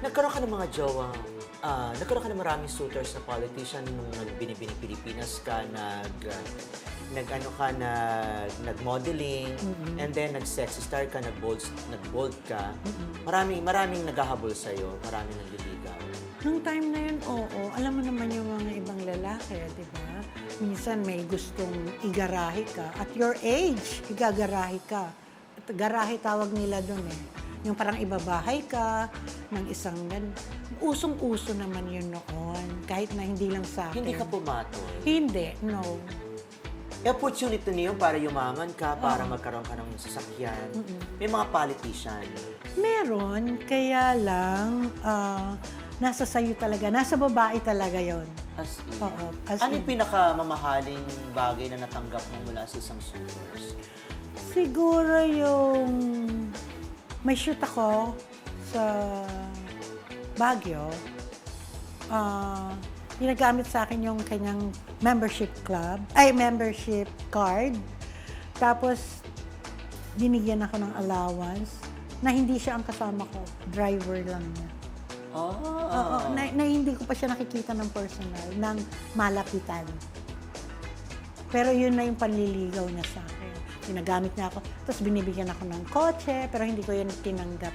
Nagkaroon ka ng mga jowa, ah, nagkaroon ka ng maraming suitors na politician nung nagbinibini Pilipinas ka, nag, ah, nag ano ka, nag, nag-modeling, and then nag-sexy star ka, nag-bold, nag-bold ka. Maraming, maraming naghahabol sa'yo, maraming nagliligaw. Nung time na yun, oo. Alam mo naman yung mga ibang lalaki, di ba? Minsan may gustong igarahe ka. At your age, igagarahe ka. At garahe tawag nila doon eh. Yung parang ibabahay ka ng isang gan... Usong-uso naman yun noon. Kahit na hindi lang sa akin. Hindi ka pumatol. Hindi, no. E opportunity niyo para yumaman ka, para magkaroon ka ng sasakyan. May mga politician. Meron, kaya lang, ah, nasa sayo talaga. Nasa babae talaga yon. As in. Oo, as ano in. yung pinakamamahaling bagay na natanggap mo mula sa isang suitors? Siguro yung may shoot ako sa Baguio. Ah, ginagamit sa akin yung kanyang membership club, ay membership card. Tapos binigyan ako ng allowance na hindi siya ang kasama ko, driver lang niya. Ah. Oo, na, na hindi ko pa siya nakikita ng personal, ng malapitan. Pero yun na yung panliligaw niya sa akin. Ginagamit niya ako. Tapos binibigyan ako ng kotse, pero hindi ko yun tinanggap